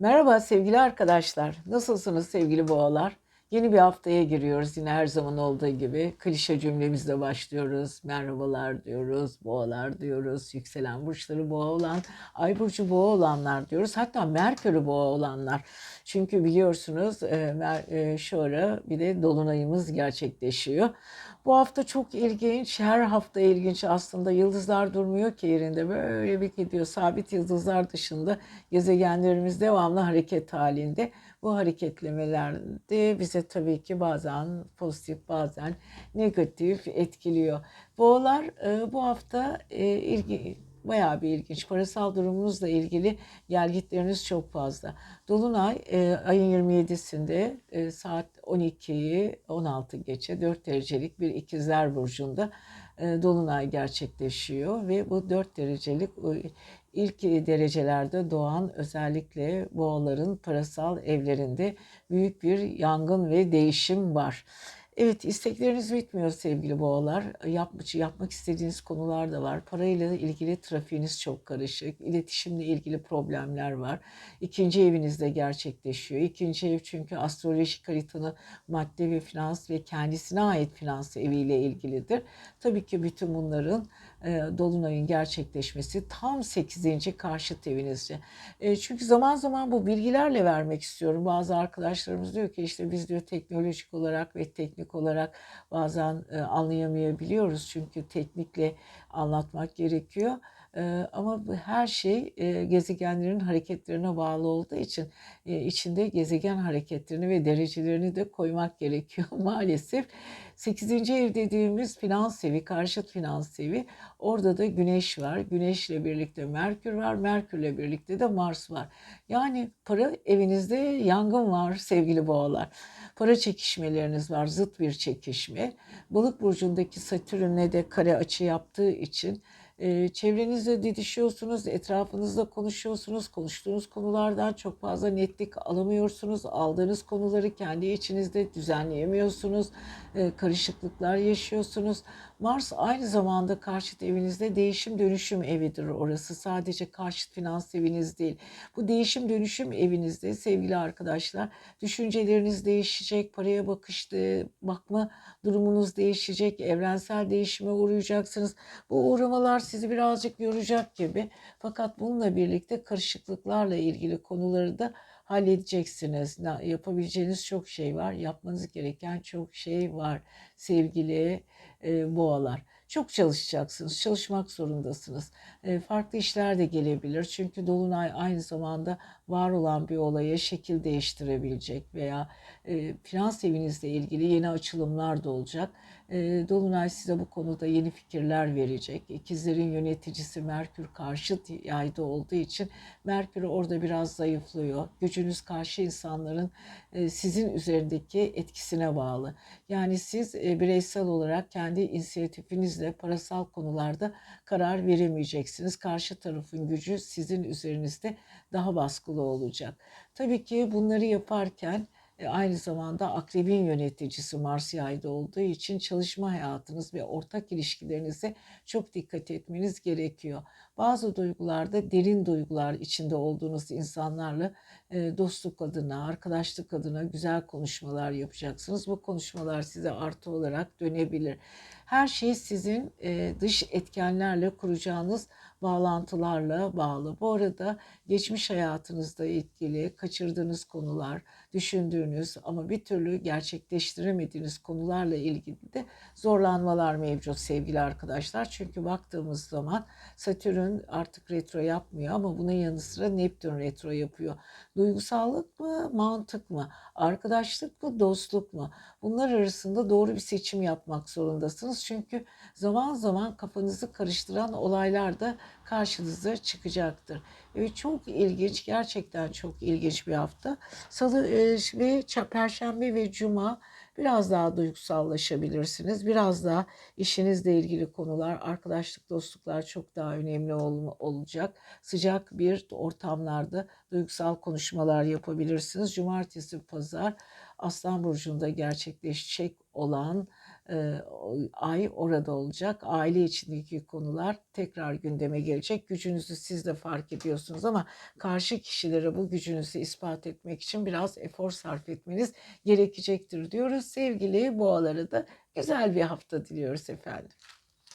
Merhaba sevgili arkadaşlar. Nasılsınız sevgili boğalar? Yeni bir haftaya giriyoruz yine her zaman olduğu gibi. Klişe cümlemizle başlıyoruz. Merhabalar diyoruz, boğalar diyoruz. Yükselen burçları boğa olan, ay burcu boğa olanlar diyoruz. Hatta Merkür'ü boğa olanlar. Çünkü biliyorsunuz e, e, şu ara bir de dolunayımız gerçekleşiyor. Bu hafta çok ilginç. Her hafta ilginç aslında. Yıldızlar durmuyor ki yerinde. Böyle bir gidiyor. Sabit yıldızlar dışında gezegenlerimiz devamlı hareket halinde. Bu hareketlemelerde bize tabii ki bazen pozitif bazen negatif etkiliyor. Boğalar e, bu hafta e, ilgi bayağı bir ilginç. Parasal durumunuzla ilgili gelgitleriniz çok fazla. Dolunay e, ayın 27'sinde e, saat 12'yi 16 geçe 4 derecelik bir ikizler burcunda Dolunay gerçekleşiyor ve bu 4 derecelik o ilk derecelerde doğan özellikle boğaların parasal evlerinde büyük bir yangın ve değişim var. Evet istekleriniz bitmiyor sevgili boğalar. Yap, yapmak istediğiniz konular da var. Parayla ilgili trafiğiniz çok karışık. İletişimle ilgili problemler var. İkinci evinizde gerçekleşiyor. İkinci ev çünkü astrolojik haritanın madde ve finans ve kendisine ait finans eviyle ilgilidir. Tabii ki bütün bunların Dolunay'ın gerçekleşmesi tam 8. karşıt evinizce. E, çünkü zaman zaman bu bilgilerle vermek istiyorum. Bazı arkadaşlarımız diyor ki işte biz diyor teknolojik olarak ve teknik olarak bazen e, anlayamayabiliyoruz. Çünkü teknikle anlatmak gerekiyor. Ama her şey gezegenlerin hareketlerine bağlı olduğu için içinde gezegen hareketlerini ve derecelerini de koymak gerekiyor maalesef. 8. ev dediğimiz finans evi, karşıt finans evi. Orada da Güneş var. Güneşle birlikte Merkür var. Merkürle birlikte de Mars var. Yani para evinizde yangın var sevgili boğalar. Para çekişmeleriniz var. Zıt bir çekişme. Balık burcundaki Satürn'le de kare açı yaptığı için e, çevrenizle didişiyorsunuz, etrafınızda konuşuyorsunuz, konuştuğunuz konulardan çok fazla netlik alamıyorsunuz, aldığınız konuları kendi içinizde düzenleyemiyorsunuz, karışıklıklar yaşıyorsunuz. Mars aynı zamanda karşıt evinizde değişim dönüşüm evidir orası. Sadece karşıt finans eviniz değil. Bu değişim dönüşüm evinizde sevgili arkadaşlar düşünceleriniz değişecek, paraya bakıştı, bakma durumunuz değişecek, evrensel değişime uğrayacaksınız. Bu uğramalar sizi birazcık yoracak gibi. Fakat bununla birlikte karışıklıklarla ilgili konuları da halledeceksiniz. Yapabileceğiniz çok şey var. Yapmanız gereken çok şey var sevgili e, boğalar. Çok çalışacaksınız, çalışmak zorundasınız. E, farklı işler de gelebilir. Çünkü Dolunay aynı zamanda var olan bir olaya şekil değiştirebilecek veya e, finans evinizle ilgili yeni açılımlar da olacak. E, Dolunay size bu konuda yeni fikirler verecek. İkizlerin yöneticisi Merkür karşıt yayda olduğu için Merkür orada biraz zayıflıyor. Gücünüz karşı insanların sizin üzerindeki etkisine bağlı. Yani siz bireysel olarak kendi inisiyatifinizle parasal konularda karar veremeyeceksiniz. Karşı tarafın gücü sizin üzerinizde daha baskılı olacak. Tabii ki bunları yaparken aynı zamanda akrebin yöneticisi Mars yayda olduğu için çalışma hayatınız ve ortak ilişkilerinize çok dikkat etmeniz gerekiyor. Bazı duygularda derin duygular içinde olduğunuz insanlarla e, dostluk adına, arkadaşlık adına güzel konuşmalar yapacaksınız. Bu konuşmalar size artı olarak dönebilir. Her şey sizin e, dış etkenlerle kuracağınız bağlantılarla bağlı. Bu arada geçmiş hayatınızda ilgili kaçırdığınız konular, düşündüğünüz ama bir türlü gerçekleştiremediğiniz konularla ilgili de zorlanmalar mevcut sevgili arkadaşlar. Çünkü baktığımız zaman Satürn artık retro yapmıyor ama bunun yanı sıra Neptün retro yapıyor. Duygusallık mı, mantık mı, arkadaşlık mı, dostluk mu? Bunlar arasında doğru bir seçim yapmak zorundasınız. Çünkü zaman zaman kafanızı karıştıran olaylar da karşınıza çıkacaktır. Evet, çok ilginç, gerçekten çok ilginç bir hafta. Salı e, ve Perşembe ve Cuma biraz daha duygusallaşabilirsiniz. Biraz daha işinizle ilgili konular, arkadaşlık, dostluklar çok daha önemli ol, olacak. Sıcak bir ortamlarda duygusal konuşmalar yapabilirsiniz. Cumartesi, pazar Aslan Burcu'nda gerçekleşecek olan e, ay orada olacak. Aile içindeki konular tekrar gündeme gelecek. Gücünüzü siz de fark ediyorsunuz ama karşı kişilere bu gücünüzü ispat etmek için biraz efor sarf etmeniz gerekecektir diyoruz. Sevgili boğalara da güzel bir hafta diliyoruz efendim.